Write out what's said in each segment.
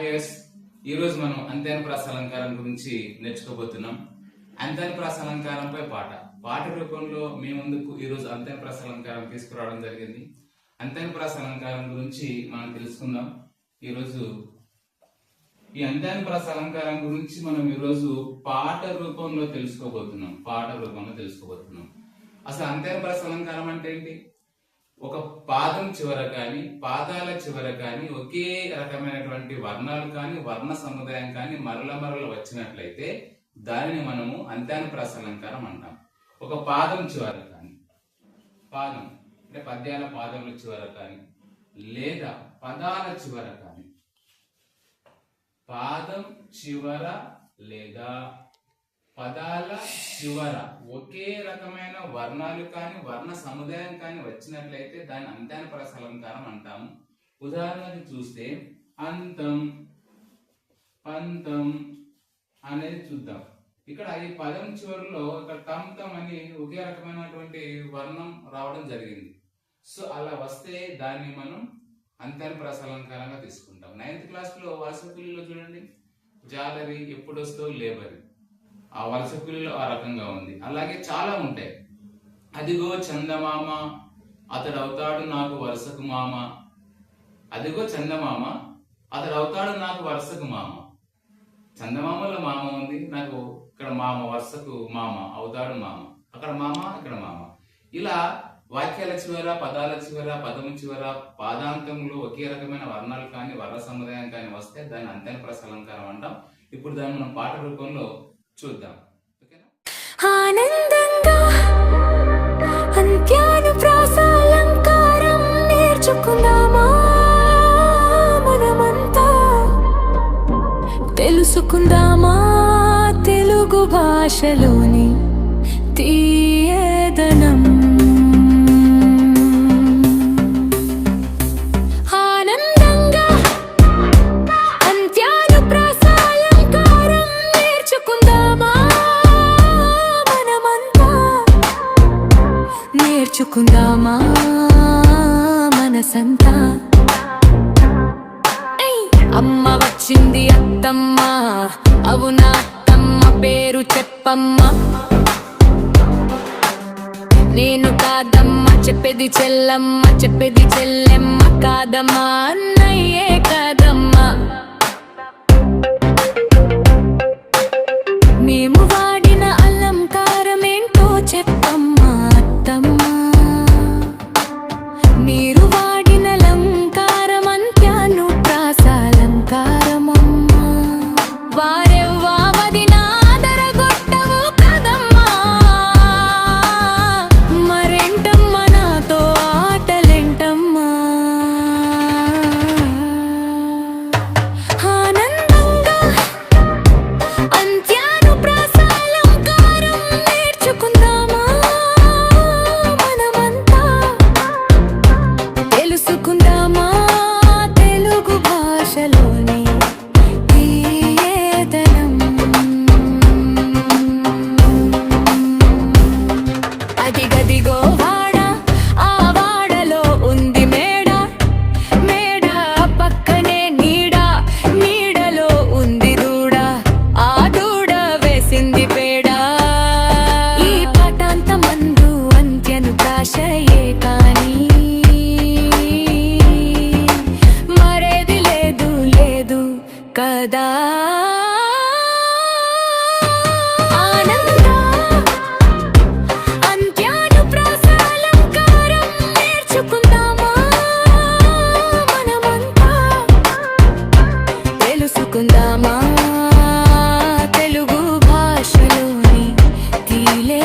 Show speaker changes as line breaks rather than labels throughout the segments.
Viewers ఈరోజు మనం అంత్యానుప్రాస అలంకారం గురించి నేర్చుకోబోతున్నాం. అంత్యానుప్రాస అలంకారంపై పాట. పాట రూపంలో మీ ముందుకు ఈరోజు రోజు అంత్యానుప్రాస అలంకారం తీసుకురావడం జరిగింది. అంత్యానుప్రాస అలంకారం గురించి మనం తెలుసుకుందాం. ఈ ఈ అంత్యానుప్రాస అలంకారం గురించి మనం ఈరోజు పాట రూపంలో తెలుసుకోబోతున్నాం. పాట రూపంలో తెలుసుకోబోతున్నాం. అసలు అంత్యానుప్రాస అలంకారం అంటే ఏంటి? ఒక పాదం చివర కానీ పాదాల చివర కానీ ఒకే రకమైనటువంటి వర్ణాలు కానీ వర్ణ సముదాయం కానీ మరల మరల వచ్చినట్లయితే దానిని మనము అంత్యానుప్రాస అలంకారం అంటాం. ఒక పాదం చివర కానీ పాదం అంటే పద్యాల పాదముల చివర కానీ లేదా పదాల చివర కానీ పాదం చివర లేదా పదాల చివర ఒకే రకమైన వర్ణాలు కానీ వర్ణ సముదాయం కానీ వచ్చినట్లయితే దాన్ని అంత్యానుప్రాస అలంకారం అంటాము. ఉదాహరణకి చూస్తే అంతం పంతం అనేది చూద్దాం. ఇక్కడ ఈ పదం చివరిలో ఇక్కడ తమ్ తమ్ అని ఒకే రకమైనటువంటి వర్ణం రావడం జరిగింది. సో అలా వస్తే దాన్ని మనం అంత్యానుప్రాస అలంకారంగా తీసుకుంటాం. నైన్త్ క్లాస్లో లో చూడండి. జాలరి ఎప్పుడు వస్తావు లేబరి. ఆ వలస పిల్లలు ఆ రకంగా ఉంది. అలాగే చాలా ఉంటాయి. అదిగో చందమామ అతడు అవుతాడు నాకు వరుసకు మామ. అదిగో చందమామ అతడు అవుతాడు నాకు వరుసకు మామ. చందమామలో మామ ఉంది నాకు ఇక్కడ మామ వరుసకు మామ అవుతాడు మామ. అక్కడ మామ ఇక్కడ మామ. ఇలా వాక్యాల చివర పదాల చివర పదము చివర పాదాంతంలో ఒకే రకమైన వర్ణాలు కానీ వర్ణ సముదాయం కానీ వస్తే దాన్ని అంత్యానుప్రాస ప్రసలంకారం అంటాం. ఇప్పుడు దాన్ని మనం పాట రూపంలో చూద్దాం. ఓకేనా?
ఆనందంగా అంత్యానుప్రాసాలంకారం నేర్చుకుందామా మనమంతా? తెలుసుకుందామా తెలుగు భాషలోని నేర్చుకుందామా మనసంతా? అమ్మ వచ్చింది అత్తమ్మ. అవునా అత్తమ్మ పేరు చెప్పమ్మా. నేను కాదమ్మ చెప్పేది చెల్లమ్మ చెప్పేది చెల్లెమ్మ కాదమ్మా అన్నయ్యే కాదమ్మా. మేము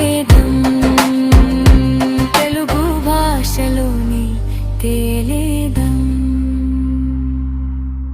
வேதம்